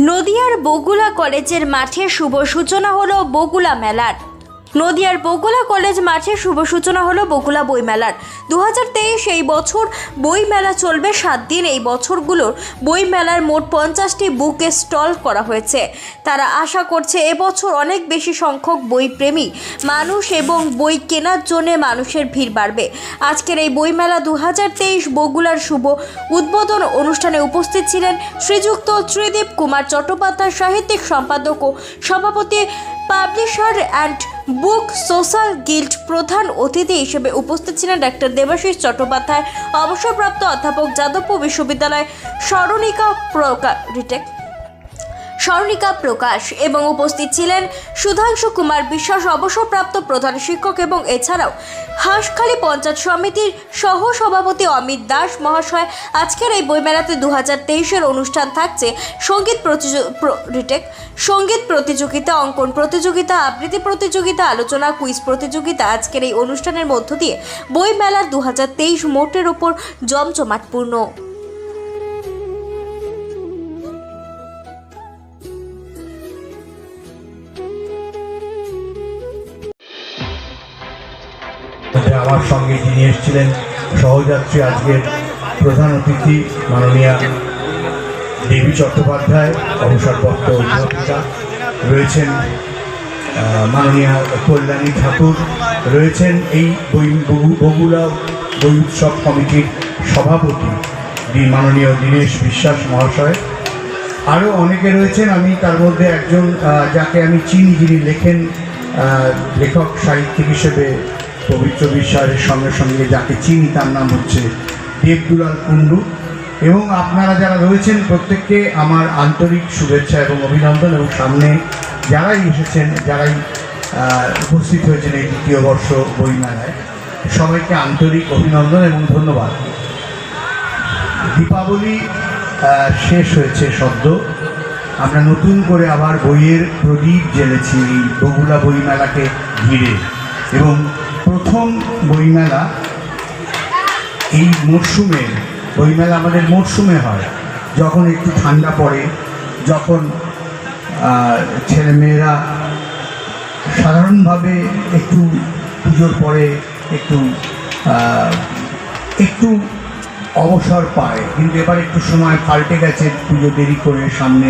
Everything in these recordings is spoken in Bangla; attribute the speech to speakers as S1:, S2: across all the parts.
S1: নদিয়ার বগুলা কলেজের মাঠে শুভ সূচনা হলো বগুলা মেলার। নদিয়ার বগুলা কলেজ মাঠে শুভ সূচনা হলো বগুলা বইমেলার। দু হাজার তেইশ এই বছর বইমেলা চলবে সাত দিন। এই বছরগুলোর বইমেলার মোট পঞ্চাশটি বুকে স্টল করা হয়েছে। তারা আশা করছে এবছর অনেক বেশি সংখ্যক বইপ্রেমী মানুষ এবং বই কেনার জন্য মানুষের ভিড় বাড়বে। আজকের এই বইমেলা দু হাজার তেইশ বগুলার শুভ উদ্বোধন অনুষ্ঠানে উপস্থিত ছিলেন শ্রীযুক্ত ত্রিদীপ কুমার চট্টোপাধ্যায়, সাহিত্যিক সম্পাদক ও সভাপতি publisher and book social guild প্রধান অতিথি হিসেবে উপস্থিত ছিলেন ডাক্তার দেবাশিস চট্টোপাধ্যায়, অবসরপ্রাপ্ত অধ্যাপক যাদবপুর বিশ্ববিদ্যালয় স্মরণিকা প্রকা রিটেক স্মরণিকা প্রকাশ এবং উপস্থিত ছিলেন সুধাংশু কুমার বিশ্বাস অবসরপ্রাপ্ত প্রধান শিক্ষক এবং এছাড়াও হাঁসখালী পঞ্চায়েত সমিতির সহ সভাপতি অমিত দাস মহাশয়। আজকের এই বইমেলাতে দু হাজার তেইশের অনুষ্ঠান থাকছে সংগীত রিটেক, সংগীত প্রতিযোগিতা, অঙ্কন প্রতিযোগিতা, আবৃত্তি প্রতিযোগিতা, আলোচনা, কুইজ প্রতিযোগিতা। আজকের এই অনুষ্ঠানের মধ্য দিয়ে বইমেলার দু হাজার তেইশ মোটের ওপর জমজমাটপূর্ণ
S2: আমার সঙ্গে যিনি এসেছিলেন, সহযাত্রী আজকের প্রধান অতিথি মাননীয়া দেবী চট্টোপাধ্যায় অবসরপ্রাপ্ত অধ্যাপিকা রয়েছেন মাননীয়া কল্যাণী ঠাকুর রয়েছেন, এই বই বগু- বগুড়া বই উৎসব কমিটির সভাপতি মাননীয় দীনেশ বিশ্বাস মহাশয়। আরও অনেকে রয়েছেন, আমি তার মধ্যে একজন যাকে আমি চিনি যিনি লেখেন লেখক, সাহিত্যিক হিসেবে পবিত্র বিশ্বাসের সঙ্গে সঙ্গে যাকে চিনি, তার নাম হচ্ছে দেবদুলাল কুণ্ডু। এবং আপনারা যারা রয়েছেন প্রত্যেককে আমার আন্তরিক শুভেচ্ছা এবং অভিনন্দন এবং সামনে যারাই এসেছেন, যারাই উপস্থিত হয়েছেন এই দ্বিতীয় বর্ষ বইমেলায়, সবাইকে আন্তরিক অভিনন্দন এবং ধন্যবাদ। দীপাবলি শেষ হয়েছে সদ্য। আমরা নতুন করে আবার বইয়ের প্রদীপ জ্বেলেছি এই বগুলা বইমেলাকে ঘিরে। এবং প্রথম বইমেলা এই মরশুমে, বইমেলা আমাদের মরশুমে হয়। যখন একটু ঠান্ডা পড়ে, যখন ছেলেমেয়েরা সাধারণভাবে একটু পুজোর পরে একটু একটু অবসর পায়। কিন্তু এবার একটু সময় পাল্টে গেছে, পুজো দেরি করে সামনে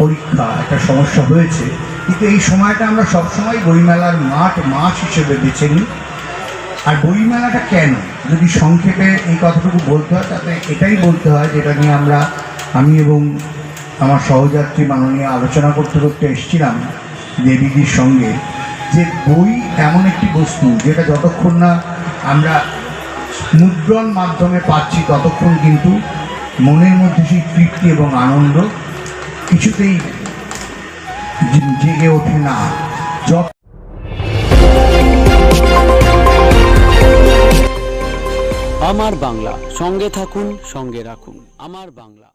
S2: পরীক্ষা, একটা সমস্যা হয়েছে। কিন্তু এই সময়টা আমরা সবসময় বইমেলার মাঠ মাস হিসেবে বেছে নিই। আর বইমেলাটা কেন? যদি সংক্ষেপে এই কথাটুকু বলতে হয় তাতে এটাই বলতে হয় যেটা নিয়ে আমরা, আমি এবং আমার সহযাত্রী মাননীয় আলোচনা করতে করতে এসেছিলাম দেবীজির সঙ্গে যে বই এমন একটি বস্তু যেটা যতক্ষণ না আমরা মুদ্রণ মাধ্যমে পাচ্ছি, ততক্ষণ কিন্তু মনের মধ্যে সেই তৃপ্তি এবং আনন্দ কিছুতেই জেগে ওঠে না।
S3: আমার বাংলা সঙ্গে থাকুন সঙ্গে রাখুন। আমার বাংলা।